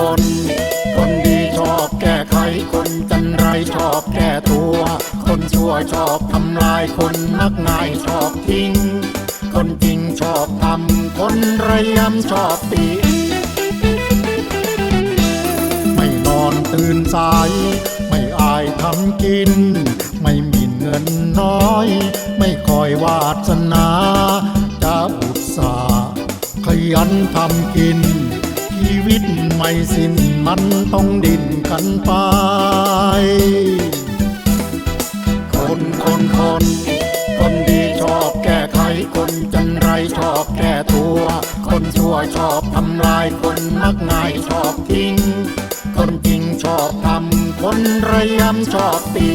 คน คนดีชอบแก้ไขคนจันไรชอบแก้ตัว คนชั่วชอบทำลายคนมักง่ายชอบทิ้ง คนจริงชอบทำคนระยำชอบตีไม่นอนตื่นสาย ไม่อายทำกิน ไม่มีเงินน้อย ไม่คอยวาสนาจะอุตสาหขยันทำกิน วิตไม่สิ้นมันต้องดิ้นกันไป คนคนคนคนดีชอบแก้ไขคนจันไรชอบแก้ตัว คนชั่วชอบทำลายคนมักง่ายชอบทิ้ง คนจริงชอบทำคนระยำชอบตี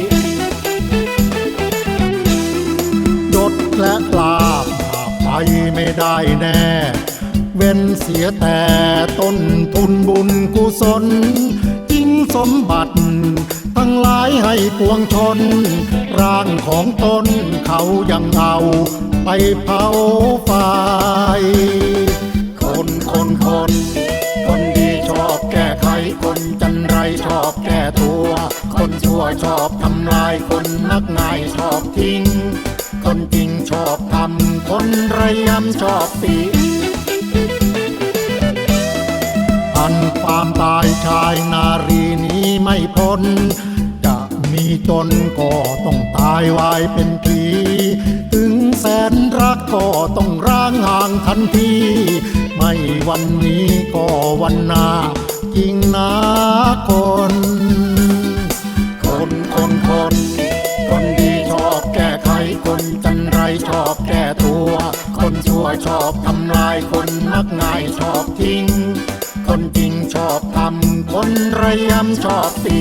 ยศและลาบหาไปไม่ได้แน่ เว้นเสียแต่ต้นทุนบุญกุศลจิงสมบัติ ทั้งหลายให้ปวงชน ร่างของตนเขายังเอาไปเผาไฟคนคนคนคนดีชอบแก้ไขคนจันไรชอบแก้ตัว คนชั่วชอบทำลายคนมักง่ายชอบทิ้ง คนจริงชอบทำคนระยำชอบตี ชายนารีนี้ไม่พ้น จะมีจนก็ต้องตายวายเป็นผีถึงแสนรักก็ต้องร้างห่างทันที ไม่วันนี้ก็วันหน้าจริงนะคน คนคนคนคนดีชอบแก้ไขคนจันไรชอบแก้ตัว คนชั่วชอบทำลายคนมักง่ายชอบทิ้ง คนจริงชอบทำคนระยำชอบตี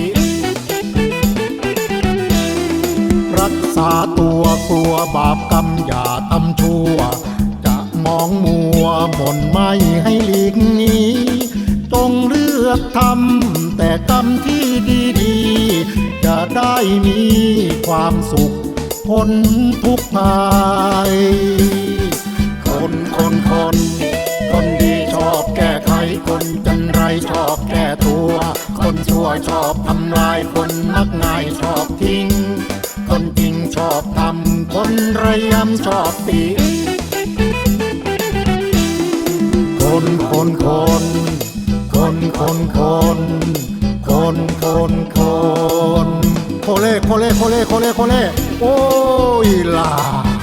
รักษาตัวกลัวบาปกรรมอย่าทำชั่ว จะมองมัวหม่นไม่ให้หลีกหนีจงเลือกทำแต่กรรมที่ดีๆ จะได้มีความสุขพ้นทุกข์ภัยคนคนคนคน ชั่วชอบทำลายคนมักง่ายชอบทิ้ง คนจริงชอบทำคนระยำชอบตีคนคนคนคนคนคนคนคนคนโคเล่โคเล่โคเล่โคเล่โคเล่โอ้ยล่ะ